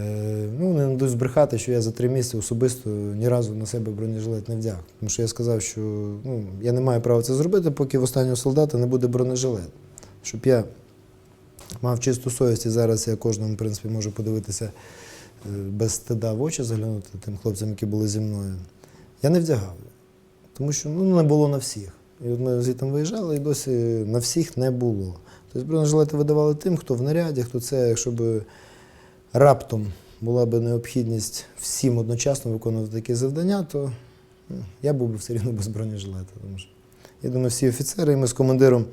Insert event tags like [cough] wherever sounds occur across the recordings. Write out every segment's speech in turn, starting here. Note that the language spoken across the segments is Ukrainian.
Е, ну, не надуть збрехати, що я за три місяці особисто ні разу на себе бронежилет не вдяг. Тому що я сказав, що ну, я не маю права це зробити, поки в останнього солдата не буде бронежилет. Щоб я мав чисту совість, і зараз я кожному, в принципі, можу подивитися е, без стида в очі заглянути тим хлопцям, які були зі мною. Я не вдягав. Тому що ну, не було на всіх. І от ми звідти виїжджали, і досі на всіх не було. Тобто бронежилети видавали тим, хто в наряді, хто це, якщо б раптом була б необхідність всім одночасно виконувати такі завдання, то ну, я був би все рівно без бронежилета. Тому що, я думаю, всі офіцери, і ми з командиром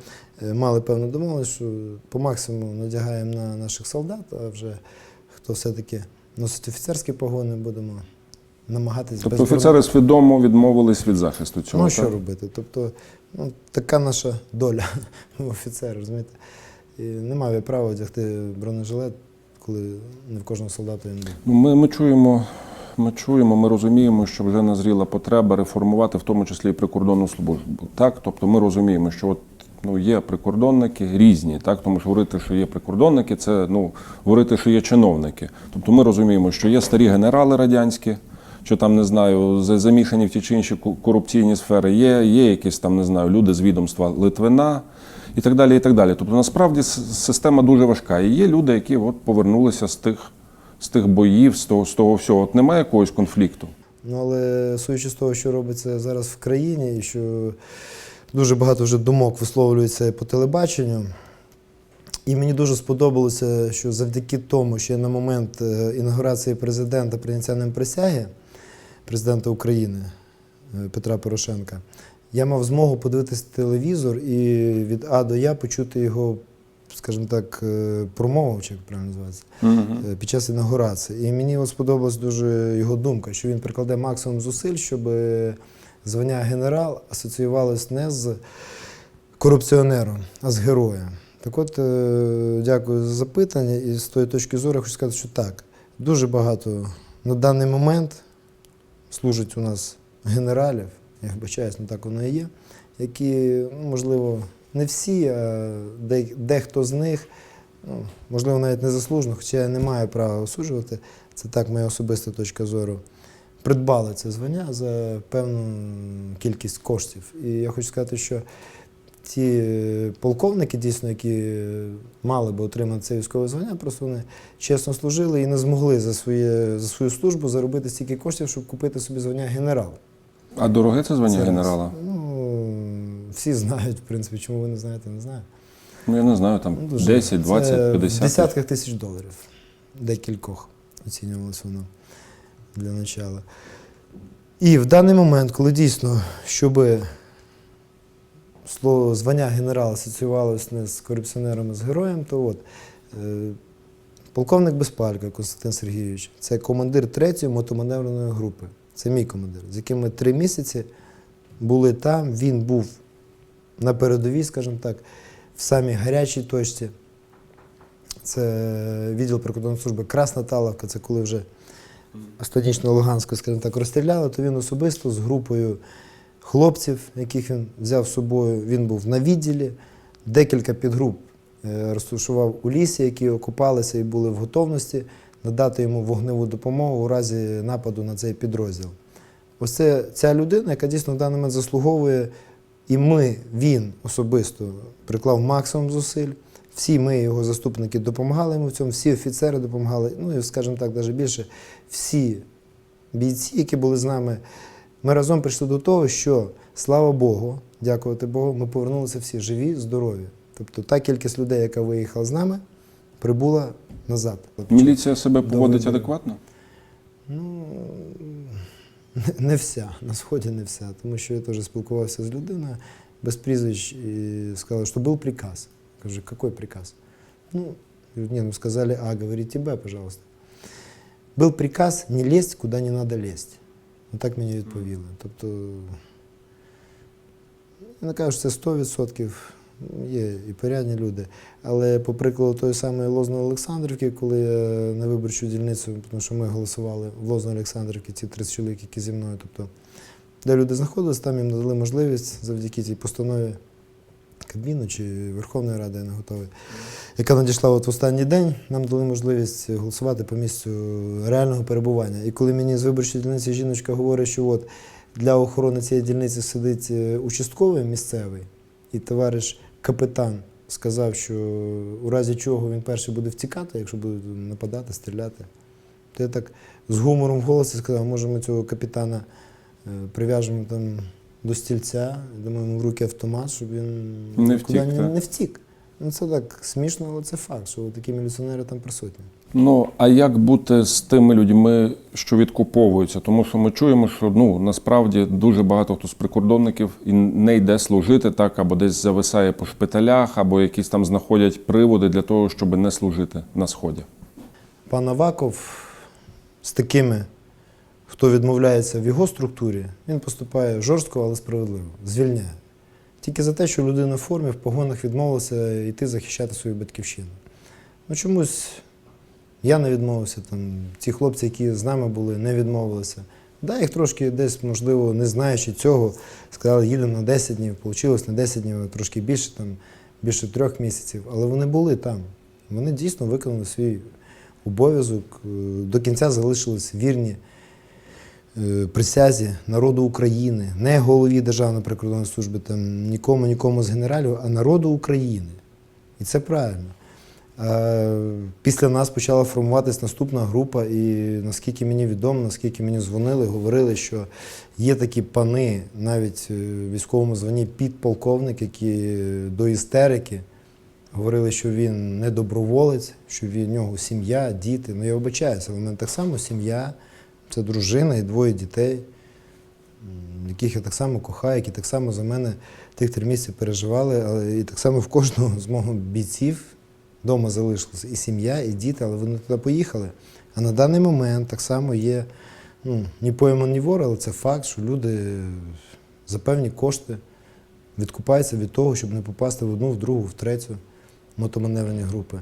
е, мали певну домовленість, що по максимуму надягаємо на наших солдат, а вже хто все-таки носить офіцерські погони, будемо намагатись Тобто офіцери свідомо відмовились від захисту цього. Ну, так? що робити? Тобто, ну, така наша доля [laughs] офіцера, розумієте? І не мав я права одягти бронежилет, коли не в кожного солдата він був. Ну, Ми, ми чуємо. Ми чуємо, ми розуміємо, що вже назріла потреба реформувати, в тому числі і прикордонну службу. Так, тобто ми розуміємо, що от ну є прикордонники різні, так тому що говорити, що є прикордонники, це ну говорити, що є чиновники. Тобто ми розуміємо, що є старі генерали радянські, що там не знаю, замішані в ті чи інші корупційні сфери. Є, є якісь там не знаю, люди з відомства Литвина. І так далі, і так далі. Тобто, насправді система дуже важка. І є люди, які от повернулися з тих, з тих боїв, з того, з того всього. От немає якогось конфлікту. Ну, але судячи з того, що робиться зараз в країні, і що дуже багато вже думок висловлюється по телебаченню. І мені дуже сподобалося, що завдяки тому, що на момент е, інаугурації президента прийняття ним присяги, президента України е, Петра Порошенка, я мав змогу подивитися телевізор і від А до Я почути його, скажімо так, е, промову, чи як правильно називається, е, під час інаугурації. І мені сподобалась дуже його думка, що він прикладе максимум зусиль, щоб е, звання генерал асоціювалось не з корупціонером, а з героєм. Так от, дякую за запитання. І з тої точки зору я хочу сказати, що так, дуже багато на даний момент служить у нас генералів, я вибачаюсь, ну так воно і є, які, ну, можливо, не всі, а дехто з них, ну, можливо, навіть незаслужено, хоча я не маю права осуджувати, це так моя особиста точка зору. Придбали це звання за певну кількість коштів. І я хочу сказати, що ті е, полковники, дійсно, які мали би отримати це військове звання, просто вони чесно служили і не змогли за, своє, за свою службу заробити стільки коштів, щоб купити собі звання генерал. А дороге це звання Це генерала? Ну, всі знають, в принципі, чому ви не знаєте, не знаю. Ну я не знаю, там Ну, дуже. 10, 20, Це 50. В десятках тисяч доларів. Декількох оцінювалося воно для начала. І в даний момент, коли дійсно, щоб слово звання генерала асоціювалося не з корупціонером, а з героєм, то от е, полковник Безпалька Константин Сергійович це командир третьої мотоманевреної групи. Це мій командир, з яким ми три місяці були там. Він був на передовій, скажімо так, в самій гарячій точці. Це відділ прикордонної служби Красна Таловка, це коли вже Станічно Луганську, скажімо так, розстріляли, то він особисто з групою хлопців, яких він взяв з собою, він був на відділі, декілька підгруп е, розташував у лісі, які окупалися і були в готовності надати йому вогневу допомогу у разі нападу на цей підрозділ. Ось це ця людина, яка дійсно в даний момент заслуговує, і ми, він особисто приклав максимум зусиль. Всі ми, його заступники, допомагали йому в цьому, всі офіцери допомагали. Ну і, скажімо так, навіть більше, всі бійці, які були з нами, ми разом прийшли до того, що, слава Богу, дякувати Богу, ми повернулися всі живі, здорові. Тобто та кількість людей, яка виїхала з нами, прибула назад. Міліція себе поводить адекватно? Ну, не- вся, на сході не вся, тому що я теж спілкувався з людиною без прізвищ і сказали, що був приказ. Кажу, який приказ? Ну, не, ну сказали, а, говорит, тебя, пожалуйста. Був приказ не лезть, куди не треба лезть. Ну, так мені відповіли. Тобто, я не кажу, що це 100%, є і порядні люди. Але по прикладу тої самої Лозної Олександрівки, коли я на виборчу дільницю, тому що ми голосували в Лозної Олександрівці, ці 30 чоловік, які зі мною, тобто, де люди знаходились, там їм надали можливість завдяки цій постанові Кабміну чи Верховної Ради, я не готовий, яка надійшла от в останній день, нам дали можливість голосувати по місцю реального перебування. І коли мені з виборчої дільниці жіночка говорить, що от для охорони цієї дільниці сидить е, участковий місцевий, і товариш капітан сказав, що у разі чого він перший буде втікати, якщо будуть нападати, стріляти. То я так з гумором в голосі сказав, може ми цього капітана е, прив'яжемо там до стільця, дамо йому в руки автомат, щоб він Не втік, не, не втік. Ну це так смішно, але це факт, що такі міліціонери там присутні. Ну а як бути з тими людьми, що відкуповуються? Тому що ми чуємо, що ну насправді дуже багато хто з прикордонників і не йде служити так, або десь зависає по шпиталях, або якісь там знаходять приводи для того, щоб не служити на сході. Пан Аваков з такими, хто відмовляється в його структурі, він поступає жорстко, але справедливо, звільняє. Тільки за те, що людина в формі, в погонах відмовилася йти захищати свою батьківщину. Ну чомусь я не відмовився, там, ті хлопці, які з нами були, не відмовилися. Да, їх трошки десь, можливо, не знаючи цього, сказали, їдемо на 10 днів, вийшло на 10 днів, трошки більше, там, більше трьох місяців. Але вони були там. Вони дійсно виконали свій обов'язок, е, до кінця залишились вірні е, присязі народу України, не голові Державної прикордонної служби, там, нікому, нікому з генералів, а народу України. І це правильно. Е, Після нас почала формуватись наступна група, і наскільки мені відомо, наскільки мені дзвонили, говорили, що є такі пани, навіть е, в військовому званні підполковник, які до істерики говорили, що він не доброволець, що в нього сім'я, діти. Ну я вибачаюся, але в мене так само сім'я, це дружина і двоє дітей, яких я так само кохаю, які так само за мене тих три місяці переживали, але і так само в кожного з мого бійців вдома залишилася і сім'я, і діти, але вони туди поїхали. А на даний момент так само є ну, ні пойман, ні вор, але це факт, що люди за певні кошти відкупаються від того, щоб не попасти в одну, в другу, в третю мотоманеврені групи.